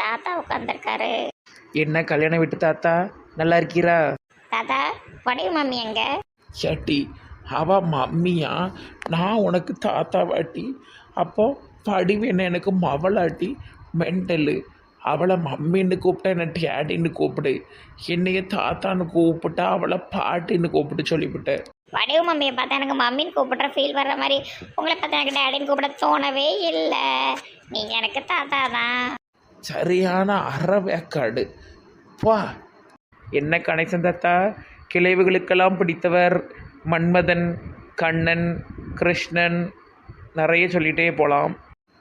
தாத்தா உட்காந்துருக்காரு என்ன கல்யாணம் விட்டு தாத்தா? நல்லா இருக்கீரா? தாத்தா வடிவு மம்மி எங்க? ஏட்டி அவ மம்மியா? நான் உனக்கு தாத்தா வாட்டி அப்போ படிவேன எனக்கு மவளாட்டி மெண்டலு. அவளை மம்மின்னு கூப்பிட்டா என்ன டேடின்னு கூப்பிடு. என்னைய தாத்தான்னு கூப்பிட்டா அவளை பாட்டின்னு கூப்பிட்டு சொல்லிவிட்டேன் வடிவு மம்மியை பார்த்தா எனக்கு மம்மின்னு கூப்பிடுற ஃபீல் வர்ற மாதிரி உங்களை பார்த்தா எனக்கு டேடின்னு கூப்பிட தோணவே இல்லை. நீங்கள் எனக்கு தாத்தா தான். சரியான அறவேக்காடு. வா என்ன கணேசன் தாத்தா? கிளைவுகளுக்கெல்லாம் பிடித்தவர் மன்மதன் கண்ணன் கிருஷ்ணன். நிறைய சொல்லிகிட்டே போகலாம்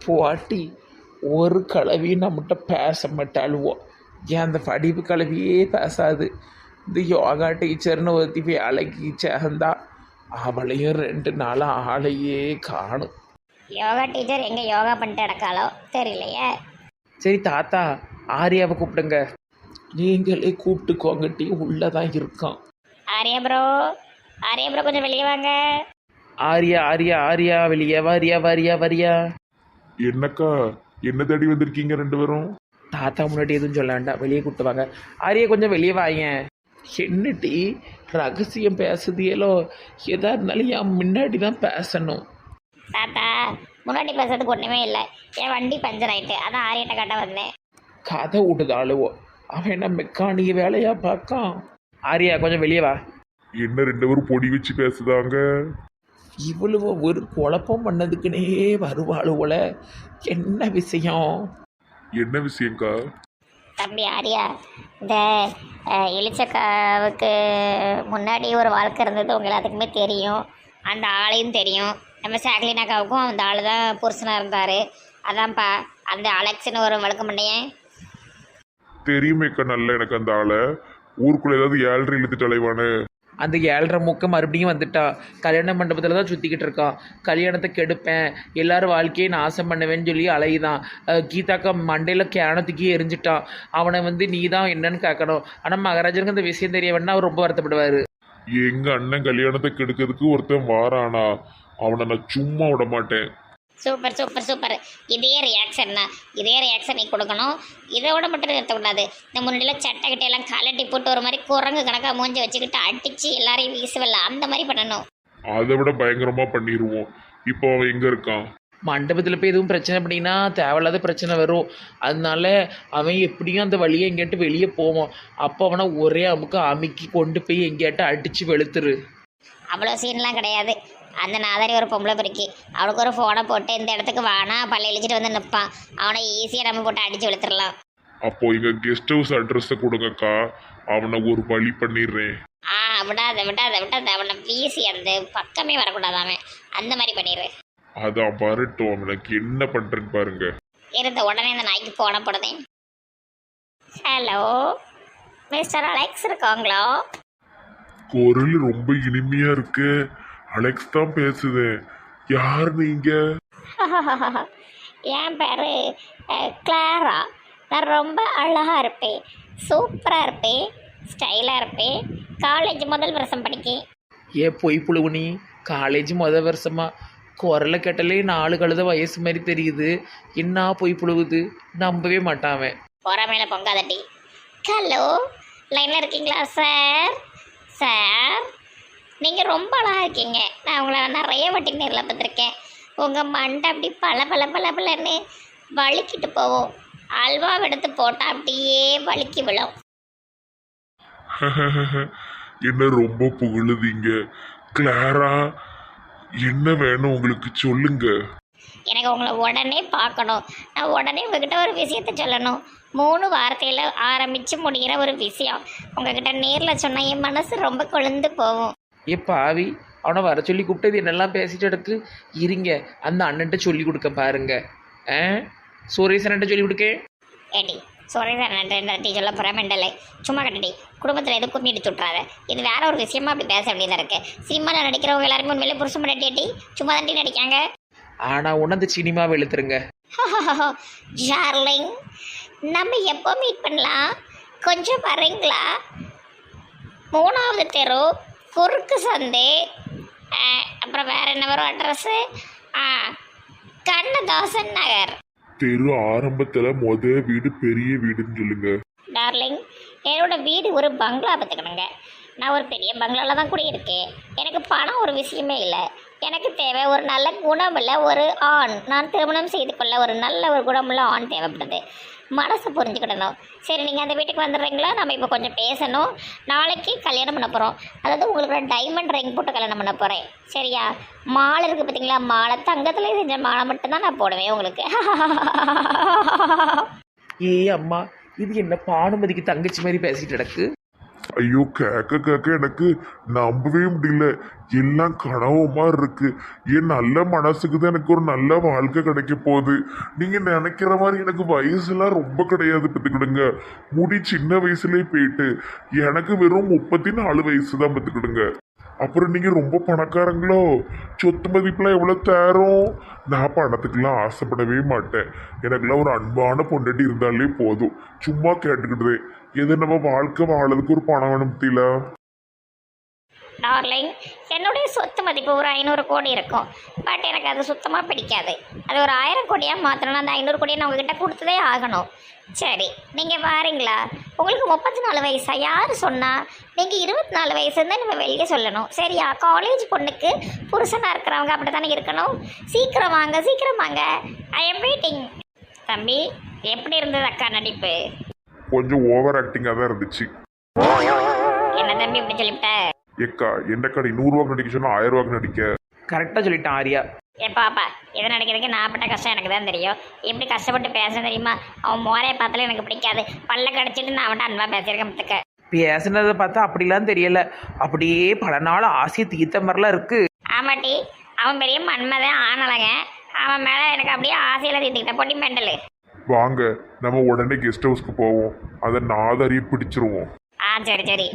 போட்டி ஒரு கலவி நம்மகிட்ட பேச மாட்டாளுவோம் ஏன் அந்த படிப்பு கலவியே பேசாது. இந்த யோகா டீச்சர்னு ஒருத்தி போய் அழகி சேர்ந்தா அவளையும் ரெண்டு நாளாக ஆளையே காணும். யோகா டீச்சர் எங்கே யோகா பண்ணிட்டு நடக்காளோ? தெரியலையே. சரி தாத்தா ஆரியாவை கூப்பிடுங்க. நீங்களே கூப்பிட்டுக்கோங்கட்டி உள்ளே தான் இருக்கான். ஆரியா ப்ரோ ஆரியா ப்ரோ கொஞ்சம் வெளியே வாங்க. ஆரியா ஆரியா ஆரியா வெளியே வாரியா வாரியா வாரியா. என்னக்கா என்ன தேடி வந்திருக்கீங்க ரெண்டு பேரும்? தாத்தா முன்னாடி எதுவும் சொல்ல வேண்டாம் வெளியே கூப்பிட்டு வாங்க. ஆரியா கொஞ்சம் வெளியே வாயேன் என்னட்டி ரகசியம் பேசுதியலோ? எதா இருந்தாலும் என் முன்னாடி தான் பேசணும். தாத்தா முன்னாடி பேசுறதுக்கு ஒன்றுமே இல்லை. என் வண்டி பஞ்சர் ஆயிட்டு. அதான் ஆரியிட்ட காட்ட வந்தேன். கதை விடுதாளுவோ அவன் என்ன மெக்கானிக் வேலையா பார்க்கான்? ஆரியா கொஞ்சம் வெளியே வா. என்ன ரெண்டு பேரும் பொடி வச்சு பேசுதாங்க? இவ்வளவு ஒரு குழப்பம் பண்ணதுக்குனே வருவாளுவோல என்ன விஷயம்? என்ன விஷயம்க்கா? தம்பி ஆரியா இந்த அஹ், எலிச்சக்காவுக்கு முன்னாடி ஒரு வாழ்க்கை இருந்தது. உங்க எல்லாத்துக்குமே தெரியும். அந்த ஆளையும் தெரியும். நம்ம சாக்லினாக்காவுக்கும் அந்த ஆள் தான் புருஷனாக இருந்தார். அதான்ப்பா அந்த அலெக்ஸ்னு ஒரு வழக்கு மண்டையன் தெரியுமேக்கா நல்ல எனக்கு அந்த ஆளை. ஊருக்குள்ள ஏதாவது ஏழரை இழுத்து தலைவானு அந்த ஏழரை மூக்க மறுபடியும் வந்துட்டா. கல்யாண மண்டபத்தில் தான் சுற்றிக்கிட்டு இருக்கான் கல்யாணத்தை கெடுப்பேன். எல்லாரும் வாழ்க்கையை நாசம் பண்ணுவேன்னு சொல்லி அலையுதான். கீதாக்கா மண்டையில் கேணத்துக்கே எரிஞ்சிட்டான் அவனை வந்து நீ தான் என்னன்னு கேட்கணும் ஆனால் மகாராஜனுக்கு அந்த விஷயம் தெரிய வேணா அவர் ரொம்ப வருத்தப்படுவார். எங்க அண்ணன் கல்யாணத்தை கெடுக்கிறதுக்கு ஒருத்தன் வாரானா? அவனை நான் சும்மா விட மாட்டேன் சூப்பர் சூப்பர் சூப்பர். இதே ரியாக்ஷன் தான். இதே ரியாக்ஷன் நீ கொடுக்கணும். இதோட மட்டும் நிறுத்தக்கூடாது. இந்த முன்னாடியில் சட்டை கிட்ட எல்லாம் கலட்டி போட்டு ஒரு மாதிரி குரங்கு கணக்காக மூஞ்சி வச்சுக்கிட்டு அடித்து எல்லாரையும் வீசுவல்ல அந்த மாதிரி பண்ணணும். அதை விட பயங்கரமா பண்ணிடுவோம் இப்போ அவன் எங்க இருக்கான்? மண்டபத்தில் போய் எதுவும் பிரச்சனை பண்ணினா தேவையில்லாத பிரச்சனை வரும். அதனால அவன் எப்படியும் அந்த வழியை எங்கேயாட்டு வெளியே போவான். அப்போ அவனை ஒரே அமுக்க அமுக்கி கொண்டு போய் எங்கேயாட்டு அடித்து வெளுத்துரு. அவ்வளோ சீன்லாம் கிடையாது. அந்த நாதாரி ஒரு பொம்பளை பிறக்கி அவனுக்கு ஒரு ஃபோனை போட்டு இந்த இடத்துக்கு வானா பல்ல இழிச்சிட்டு வந்து நிற்பான் அவனை ஈஸியாக நம்ம போட்டு அடித்து வெளுத்துடலாம் அப்போ எங்க கெஸ்ட் ஹவுஸ் அட்ரஸை கொடுங்கக்கா. அவனை ஒரு வழி பண்ணிடுறேன். ஆ விடாத விடாத விடாத. அவனை வீசி அந்த பக்கமே வரக்கூடாது அவன். அந்த மாதிரி பண்ணிடு. அதான் வரட்டும். அவனுக்கு என்ன பண்றேன்னு பாருங்க. இருந்த உடனே இந்த நாய்க்கு போன போடுதேன் ஹலோ மிஸ்டர் அலெக்ஸ் இருக்காங்களா? குரல் ரொம்ப இனிமையா இருக்கு. அலெக்ஸ் தான் பேசுதேன் யார் நீங்க? என் பேர் கிளாரா. நான் ரொம்ப அழகாக இருப்பேன். சூப்பராக இருப்பேன். ஸ்டைலாக இருப்பேன். காலேஜ் முதல் வருஷம் படிக்கேன். ஏ பொய் புழுவுனி காலேஜ் முத வருஷமா. குரலை கேட்டாலே நாலு கழுத வயசு மாதிரி தெரியுது. என்ன பொய் புழுவுது? நம்பவே மாட்டான் அவன். பொறாமையில பொங்காதட்டி. ஹலோ லைனில் இருக்கீங்களா சார் சார் நீங்கள் ரொம்ப அழகாக இருக்கீங்க. நான் உங்களை நிறைய வாட்டி நேரில் பார்த்துருக்கேன். உங்கள் மண்டை அப்படி பல பல பல பலன்னு வழுக்கிட்டு போவோம் அல்வா எடுத்து போட்டால் அப்படியே வழுக்கி விழும். என்ன ரொம்ப புகழுதீங்க. கிளாரா என்ன வேணும் உங்களுக்கு சொல்லுங்க. எனக்கு உங்களை உடனே பார்க்கணும். நான் உடனே உங்ககிட்ட ஒரு விஷயத்த சொல்லணும். மூணு வார்த்தையில் ஆரம்பித்து முடிகிற ஒரு விஷயம். உங்ககிட்ட நேரில் சொன்னால் என் மனசு ரொம்ப கொழுந்து போகும். ஏ பாவி அவனை வர சொல்லி கூப்பிட்டது என்னெல்லாம் பேசிட்டு எடுக்கு இருங்க அந்த அண்ணன்ட்ட சொல்லி கொடுக்க பாருங்க. ஆ? சுரேசன்ட்ட சொல்லி கொடுக்க ஏடி சாரி சார் நன்றி சொல்ல போகிறேன் மெண்டலை. சும்மா கட்டடி குடும்பத்தில் எதுவும் கும்மி அடிச்சு விட்றாத இது வேற ஒரு விஷயமா அப்படி பேச வேண்டியதாக இருக்கு. சினிமாவில் நடிக்கிறவங்க எல்லாருமே உண்மையிலே புருஷன் பண்ணி சும்மா தாண்டி நடிக்காங்க? ஆனால் அந்த சினிமாவை இழுத்துருங்க ஜார்லிங் நம்ம எப்போ மீட் பண்ணலாம்? கொஞ்சம் வரீங்களா மூணாவது தெரு குறுக்கு சந்தை அப்புறம் வேற என்ன வரும்? அட்ரஸ்ஸு கண்ணதாசன் நகர். தெரு ஆரம்பத்துல முத வீடு பெரிய வீடுன்னு சொல்லுங்க. டார்லிங் என்னோட வீடு ஒரு பங்களா பார்த்துக்கணுங்க. நான் ஒரு பெரிய பங்களாவில் தான் குடியிருக்கேன். எனக்கு பணம் ஒரு விஷயமே இல்லை. எனக்கு தேவை ஒரு நல்ல குணமுள்ள ஒரு ஆண். நான் திருமணம் செய்து கொள்ள ஒரு நல்ல ஒரு குணமுள்ள ஆண் தேவைப்படுது. மனசை புரிஞ்சுக்கிடணும். சரி நீங்கள் அந்த வீட்டுக்கு வந்துடுறீங்களா? நம்ம இப்போ கொஞ்சம் பேசணும். நாளைக்கு கல்யாணம் பண்ண போகிறோம் அதாவது உங்களுக்கு ஒரு டைமண்ட் ரிங் போட்டு கல்யாணம் பண்ண போகிறேன் சரியா? மாலை இருக்குது பார்த்தீங்களா மாலை தங்கத்தில் செஞ்ச மாலை மட்டும்தான் நான் போடுவேன் உங்களுக்கு. ஏய் அம்மா இது என்ன பானுமதிக்கு தங்கச்சி மாதிரி பேசிட்டு கிடக்கு? ஐயோ கேட்க கேட்க எனக்கு நம்பவே முடியல. எல்லாம் கனவு மாதிரி இருக்கு. என் நல்ல மனசுக்கு தான் எனக்கு ஒரு நல்ல வாழ்க்கை கிடைக்க போகுது. நீங்க நினைக்கிற மாதிரி எனக்கு வயசுலாம் ரொம்ப கிடையாது பத்துக்கிடுங்க முடி சின்ன வயசுலயே போயிட்டு எனக்கு வெறும் முப்பத்தி நாலு வயசு தான் பத்துக்கிடுங்க அப்புறம் நீங்க ரொம்ப பணக்காரங்களோ சொத்து மதிப்புலாம் எவ்வளோ தேரும்? நான் பணத்துக்கெல்லாம் ஆசைப்படவே மாட்டேன். எனக்குலாம் ஒரு அன்பான பொண்டாட்டி இருந்தாலே போதும். சும்மா கேட்டுக்கிட்டு எது நம்ம வாழ்க்கை வாழறதுக்கு ஒரு பணம் வேணும் பத்தியில டார்லிங் என்னுடைய சொத்து மதிப்பு ஒரு ஐநூறு கோடி இருக்கும். பட் எனக்கு அது சுத்தமாக பிடிக்காது. அது ஒரு ஆயிரம் கோடியாக மாற்றணும் அந்த ஐநூறு கோடியை நான் உங்ககிட்ட கொடுத்ததே ஆகணும். சரி நீங்கள் பாருங்களா உங்களுக்கு முப்பத்தி நாலு வயசா? யார் சொன்னால் நீங்கள் இருபத்தி நாலு வயசுலேருந்து நம்ம வெளியே சொல்லணும். சரியா காலேஜ் பொண்ணுக்கு புருஷனாக இருக்கிறவங்க அப்படி தானே இருக்கணும்? சீக்கிரம் வாங்க சீக்கிரம் வாங்க. ஐ எம் வெயிட்டிங் தம்பி எப்படி இருந்தது அக்கா நடிப்பு? கொஞ்சம் ஓவர் ஆக்டிங்காக தான் இருந்துச்சு. என்ன தம்பி இப்படி சொல்லிவிட்ட? ஏக்கா என்ன கடை நூறுரூவாக்கு நடிக்க சொன்னா ஆயிரம் ரூபாய்க்கு நடிக்க? கரெக்டாக சொல்லிட்டான் ஆரியா. ஏ பாப்பா இதை நினைக்கிறதுக்கு நான் பட்ட கஷ்டம் எனக்கு தான் தெரியும். எப்படி கஷ்டப்பட்டு பேசுறேன் தெரியுமா? அவன் மோரையை பார்த்தாலே எனக்கு பிடிக்காது. பல்ல கடிச்சிட்டு நான் அவன்கிட்ட அன்பா பேசியிருக்கேன் பார்த்துக்க பேசுனதை பார்த்தா அப்படிலாம் தெரியல. அப்படியே பல நாள் ஆசையை தீர்த்த மாதிரிலாம் இருக்கு. ஆமாட்டி அவன் பெரிய மன்மதன் ஆனலங்க அவன் மேலே எனக்கு அப்படியே ஆசையில் தீர்த்துக்கிட்ட பொட்டி மெண்டலு. வாங்க நம்ம உடனே கெஸ்ட் ஹவுஸ்க்கு போவோம். அதை நாதறிய பிடிச்சிருவோம். ஆ சரி சரி.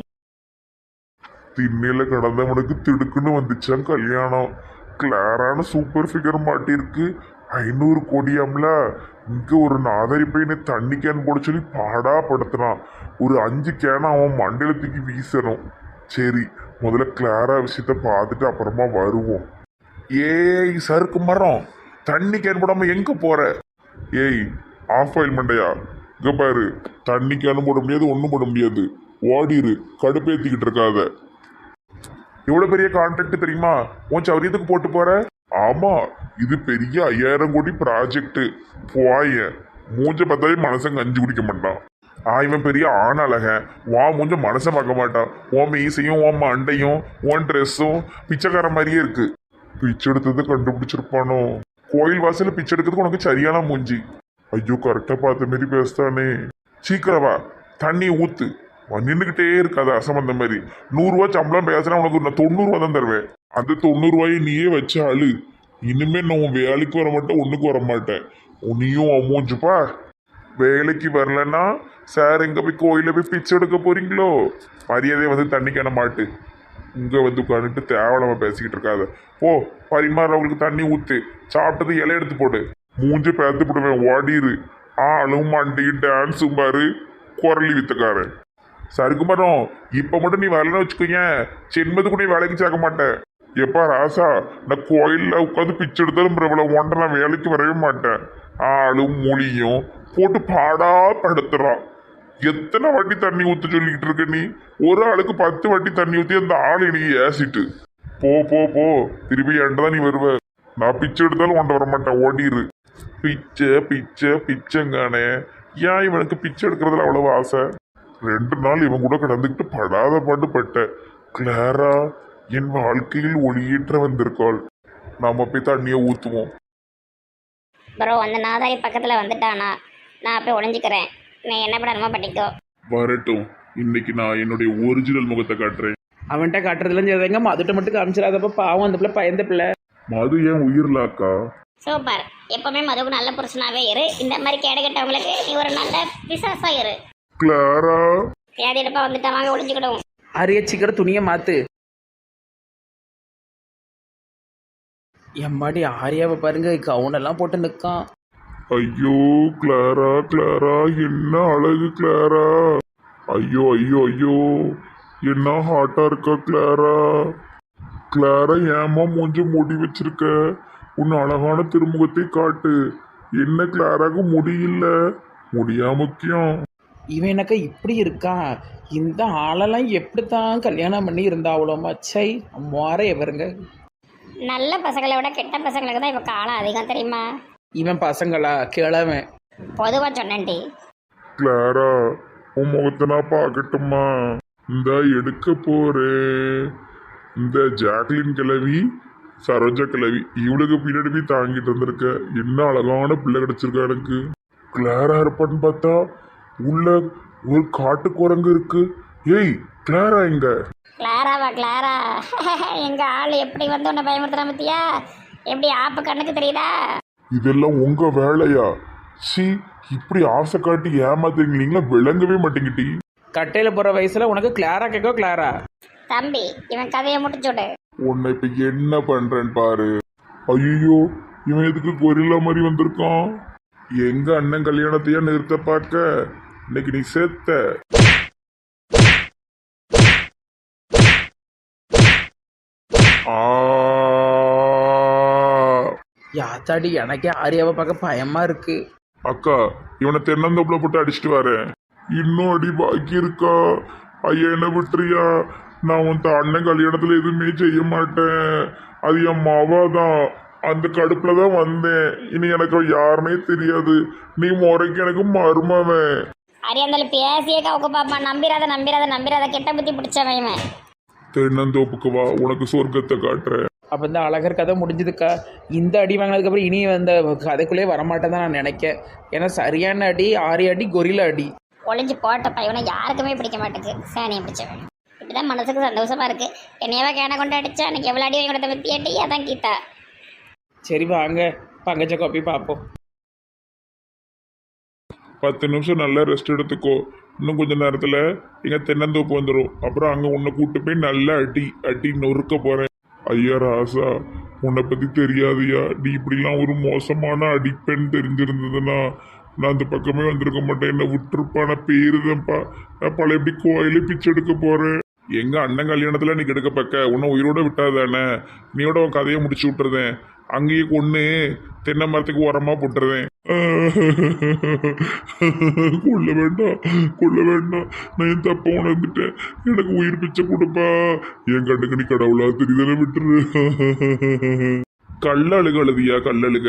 திண்ணையில கடந்தவனுக்கு திடுக்குன்னு வந்துச்சான் கல்யாணம். கிளாரான சூப்பர் ஃபிகர் மாட்டிருக்கு ஐநூறு கோடியாம்ல. இங்க ஒரு நாதரி பையனை தண்ணி கேன் போட சொல்லி பாடா படுத்துறான். ஒரு அஞ்சு கேனை அவன் மண்டையில தூக்கி வீசணும். சரி முதல்ல கிளாரா விஷயத்த பார்த்துட்டு அப்புறமா வருவோம். ஏய் சறுக்கு மரம். தண்ணி கேன் போடாம எங்க போற? ஏய் ஆஃப் ஆயில் மண்டையா? இங்கே பாரு தண்ணி போட முடியாது ஒன்றும் போட முடியாது. ஓடிரு கடுப்பேத்திக்கிட்டு இருக்காத. எவ்வளவு பெரிய கான்ட்ராக்ட் தெரியுமா? உன் சௌரியத்துக்கு போட்டு போற? ஆமா இது பெரிய ஐயாயிரம் கோடி ப்ராஜெக்ட் போய மூஞ்ச பார்த்தாலே மனசன் கஞ்சி குடிக்க மாட்டான். ஆ இவன் பெரிய ஆணழகன். வா மூஞ்ச மனசை பார்க்க மாட்டான். உன் மீசையும் உன் மண்டையும் உன் ட்ரெஸ்ஸும் பிச்சைக்கார மாதிரியே இருக்கு. பிச்சை எடுத்தது கண்டுபிடிச்சிருப்பானோ? கோயில் வாசல பிச்சை எடுக்கிறதுக்கு உனக்கு சரியான மூஞ்சி. ஐயோ கரெக்டா பார்த்த மாரி பேசுதானே சீக்கிரம் வா தண்ணி ஊத்து. நின்றுக்கிட்டே இருக்காது அசம்பந்த மாதிரி. நூறுரூவா சம்பளம் பேசுனா உனக்கு நான் தொண்ணூறுவா தான் தருவேன். அந்த தொண்ணூறுவாயை நீயே வச்ச ஆளு இனிமே நான் உன் வேலைக்கு வர மாட்டேன் ஒன்றுக்கு வர மாட்டேன். உன்னையும் அமௌஞ்சுப்பா வேலைக்கு வரலன்னா சார் எங்க போய் கோயில போய் பிச்சை எடுக்க போறீங்களோ? மரியாதை வந்து தண்ணி மாட்டு. இங்க வந்து உட்காந்துட்டு தேவலாம பேசிக்கிட்டு இருக்காத. ஓ பரிமாறவங்களுக்கு தண்ணி ஊத்து. சாப்பிட்டது இலை எடுத்து போடு. மூஞ்ச பார்த்து போடுவேன் ஓடிரு ஆளும் மண்டி டான்ஸும் பாரு. குரலி வித்துக்காரன். சருக்குமரம் இப்போ மட்டும் நீ வரலன்னு வச்சுக்கோங்க சென்மத்துக்கு நீ வேலைக்கு சேர்க்க மாட்டேன். எப்பா ராசா நான் கோயில்ல உட்காந்து பிச்சை எடுத்தாலும் பிரபல ஒன்றை நான் வேலைக்கு வரவே மாட்டேன். ஆளும் மொழியும் போட்டு பாடா படுத்துறான் எத்தனை வாட்டி தண்ணி ஊற்ற சொல்லிக்கிட்டு இருக்க நீ? ஒரு ஆளுக்கு பத்து வாட்டி தண்ணி ஊத்தி அந்த ஆள் இனி ஏசிட்டு. போ போ போ. திருப்பி என்கிட்ட நீ வருவ. நான் பிச்சை எடுத்தாலும் ஒன்றை வர மாட்டேன் ஓடிடு பிச்சை பிச்சை பிச்சைங்கானே. ஏன் இவனுக்கு பிச்சை எடுக்கிறதுல அவ்வளவு ஆசை? ரெண்டு நாள் இவன் கூட கடந்துக்கிட்டு படாத பாட்டு பட்ட. கிளாரா என் வாழ்க்கையில் ஒளியேற்ற வந்திருக்காள். நாம போய் தண்ணியை ஊத்துவோம். ப்ரோ அந்த நாதாரி பக்கத்தில் வந்துட்டானா? நான் போய் ஒளிஞ்சிக்கிறேன். நீ என்ன பண்ணணுமோ பண்ணிக்கோ. வரட்டும். இன்னைக்கு நான் என்னுடைய ஒரிஜினல் முகத்தை காட்டுறேன். அவன்கிட்ட காட்டுறதுலாம் செய்யாதங்க மதுட்ட மட்டும் காமிச்சிடாதப்ப. பாவம் அந்த பிள்ளை பயந்த பிள்ளை. மது ஏன் உயிர்லாக்கா சூப்பர் எப்பவுமே மதுவுக்கு நல்ல புருஷனாவே இரு. இந்த மாதிரி கேடு கெட்டவங்களுக்கு நீ ஒரு நல்ல பிசாசா இரு. கிளாரா? தேடி எடுப்பா வந்துட்டா வாங்க ஒளிஞ்சுக்கிடுவோம். அரிய சீக்கிரம் துணியை மாத்து. எம்மாடி ஆரியாவை பாருங்க கவுனெல்லாம் போட்டு நிற்கான். ஐயோ கிளாரா கிளாரா என்ன அழகு கிளாரா? ஐயோ ஐயோ ஐயோ என்ன ஹாட்டா இருக்கா கிளாரா? கிளாரா ஏமா மூஞ்ச மூடி வச்சிருக்க? உன் அழகான திருமுகத்தை காட்டு. என்ன கிளாராக்கு முடியல முடியா முக்கியம். இவன் எனக்கு இப்படி இருக்கான் இந்த ஆளெல்லாம் எப்படி தான் கல்யாணம் பண்ணி இருந்தாவளோ மச்சை? மோர எவருங்க நல்ல பசங்களை விட கெட்ட பசங்களுக்கு தான் இப்போ காலம் அதிகம் தெரியுமா? இவன் பசங்களா? கிழவன் பொதுவாக சொன்னேன்டி. கிளாரா உன் முகத்தை நான் பார்க்கட்டுமா? இந்த எடுக்க போறேன் இந்த ஜாக்லின் கிழவி சரோஜா கிழவி இவளுக்கு பின்னாடி போய் தாங்கிட்டு வந்திருக்க. என்ன அழகான பிள்ளை கிடைச்சிருக்கா எனக்கு. கிளாரா இருப்பான்னு பார்த்தா உள்ள ஒரு காட்டு குரங்கு இருக்கு. ஏய் கிளாரா எங்க? கிளாராவா கிளாரா? எங்க ஆள் எப்படி வந்து உன்னை பயமுறுத்துறா பத்தியா? எப்படி ஆப்பு கண்ணுக்கு தெரியுதா? இதெல்லாம் உங்க வேலையா? சி இப்படி ஆசை காட்டி ஏமாத்துறீங்களா விளங்கவே மாட்டேங்கிட்டி. கட்டையில் போகிற வயசில் உனக்கு கிளாரா கேட்கோ கிளாரா? தம்பி இவன் கதையை முடிச்சுடு உன்னை இப்ப என்ன பண்றேன்னு பாரு. ஐயோ இவன் எதுக்கு கொரில்லா மாதிரி வந்திருக்கான்? எங்க அண்ணன் கல்யாணத்தையா நிறுத்த பார்க்க? இன்னைக்கு நீ செத்த. ஆ. யாத்தாடி எனக்கே ஆரியாவை பார்க்க பயமாக இருக்கு. அக்கா இவனை தென்னந்தோப்புல போட்டு அடிச்சிட்டு வரேன். இன்னும் அடி பாக்கி இருக்கா? ஐயா என்ன விட்டுறியா? நான் உன் த- அண்ணன் கல்யாணத்துல எதுவுமே செய்ய மாட்டேன். அது என் மாவா தான். அந்த கடுப்புல தான் வந்தேன். இனி எனக்கு யாருனே தெரியாது. நீ முறைக்கு எனக்கு மருமவன். அரியாந்தாலும் பேசியே கவுக்கு பாப்பா. நம்பிராத நம்பிராத நம்பிராத கெட்ட புத்தி பிடிச்சவன் இவன். தென்னந்தோப்புக்கு வா. உனக்கு சொர்க்கத்தை காட்டுறேன். அப்போ இந்த அழகர் கதை முடிஞ்சதுக்கா? இந்த அடி வாங்கினதுக்கப்புறம் இனி அந்த கதைக்குள்ளே வரமாட்டேன் தான் நான் நினைக்கேன். ஏன்னா சரியான அடி ஆறு அடி கொரில அடி. ஒளிஞ்சு போட்டப்பா இவனை யாருக்குமே பிடிக்க மாட்டேங்குது. சேனியை பிடிச்சவன். இப்படிதான் மனசுக்கு சந்தோஷமா இருக்கு. என்னையவா கேன கொண்டு அடிச்சா? எனக்கு எவ்வளோ அடி வாங்கி கொடுத்த அடி அதான் கீதா. சரி வாங்க. பங்கஜ காப்பி பார்ப்போம். பத்து நிமிஷம் நல்லா ரெஸ்ட் எடுத்துக்கோ. இன்னும் கொஞ்ச நேரத்தில் எங்க தென்னந்தோப்பு வந்துடும் அப்புறம் அங்கே உன்னை கூட்டு போய் நல்லா அடி அடி நொறுக்க போறேன். ஐயா ராசா உன்னை பத்தி தெரியாதுயா? நீ இப்படிலாம் ஒரு மோசமான அடிப்பெண் தெரிஞ்சிருந்ததுன்னா நான் அந்த பக்கமே வந்திருக்க மாட்டேன். என்ன விட்டுருப்பான பேருதப்பா நான் பழைய எப்படி கோயிலே பிச்சை எடுக்க போறேன். எங்க அண்ணன் கல்யாணத்துல நீ கெடுக்க பக்க உன்னை உயிரோட விட்டாதானே? நீயோட உன் கதையை முடிச்சு விட்டுறதேன். அங்கேயே கொன்று தென்னை மரத்துக்கு உரமா போட்டுறதேன். கொள்ள வேண்டாம் கொள்ள வேண்டாம். நான் என் தப்ப உணர்ந்துட்டேன். எனக்கு உயிர் பிச்சை கொடுப்பா. என் கண்ணுக்கு நீ கடவுளா தெரியுதானே விட்டுரு. கல்லழுக அழுதியா கல்லழுக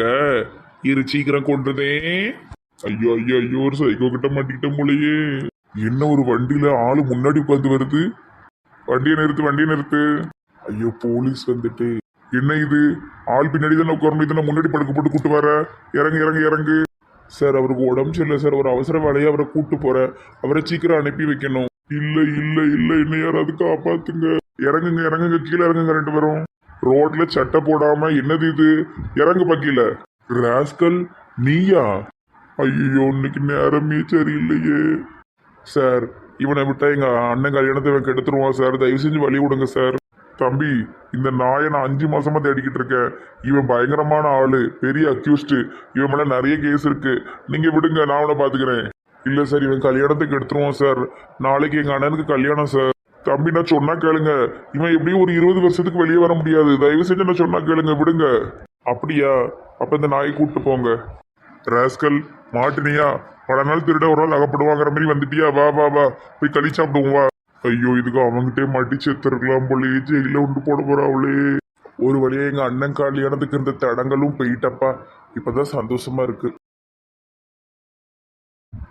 இரு சீக்கிரம் கொண்டுதே ஐயோ ஐயோ ஐயோ ஒரு சைக்கோ கிட்ட மாட்டிக்கிட்ட போலயே என்ன ஒரு வண்டியில ஆளு முன்னாடி உட்காந்து வருது? வண்டியை நிறுத்து வண்டியை நிறுத்து. ஐயோ போலீஸ் வந்துட்டு. என்ன இது? ஆள் பின்னாடி தானே உட்காரணும்? இதை முன்னாடி படுக்க போட்டு கூட்டு வர? இறங்கு இறங்கு இறங்கு. சார் அவருக்கு உடம்பு சரியில்லை சார். ஒரு அவசர வேலையை அவரை கூட்டு போறேன் அவரை சீக்கிரம் அனுப்பி வைக்கணும். இல்ல இல்ல இல்ல. என்ன யாராவது காப்பாத்துங்க. இறங்குங்க இறங்குங்க. கீழே இறங்குங்க ரெண்டு பேரும். ரோட்ல சட்டை போடாம என்னது இது? இறங்கு பக்கில. ராஸ்கல் நீயா? ஐயோ இன்னைக்கு நேரமே சரியில்லையே. சார் இவனை விட்டா எங்க அண்ணன் கல்யாணத்தை இவன் கெடுத்துருவான் சார்? தயவு செஞ்சு வழி விடுங்க சார். தம்பி இந்த நாயை நான் அஞ்சு மாசமா தேடிக்கிட்டு இருக்கேன். இவன் பயங்கரமான ஆளு பெரிய அக்யூஸ்டு இவன் மேல நிறைய கேஸ் இருக்கு. நீங்க விடுங்க நான் அவனை பாத்துக்கிறேன். இல்ல சார் இவன் கல்யாணத்துக்கு எடுத்துருவான் சார். நாளைக்கு எங்க அண்ணனுக்கு கல்யாணம் சார். தம்பி நான் சொன்னா கேளுங்க. இவன் எப்படியும் ஒரு இருபது வருஷத்துக்கு வெளியே வர முடியாது. தயவு செஞ்சு நான் சொன்னா கேளுங்க விடுங்க. அப்படியா? அப்ப இந்த நாயை கூப்பிட்டு போங்க. ராஸ்கல் மாட்டினியா? பல நாள் திருட ஒரு நாள் அகப்படுவாங்கிற மாதிரி வந்துட்டியா? வா வா வா போய் களி சாப்பிடுவோம் வா. ஐயோ இதுக்கு அவங்ககிட்டே மாட்டி செத்துருக்கலாம் போலயே ஜெயில உண்டு போட போறா அவளே ஒரு வழியா எங்க அண்ணன் கல்யாணத்துக்கு இருந்த தடங்களும் போயிட்டப்பா. இப்பதான் சந்தோஷமா இருக்கு.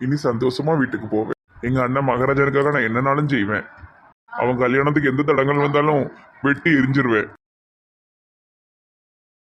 இனி சந்தோஷமா வீட்டுக்கு போவேன். எங்க அண்ணன் மகாராஜனுக்காக நான் என்னனாலும் செய்வேன். அவன் கல்யாணத்துக்கு எந்த தடங்கள் வந்தாலும் வெட்டி எரிஞ்சிருவேன்.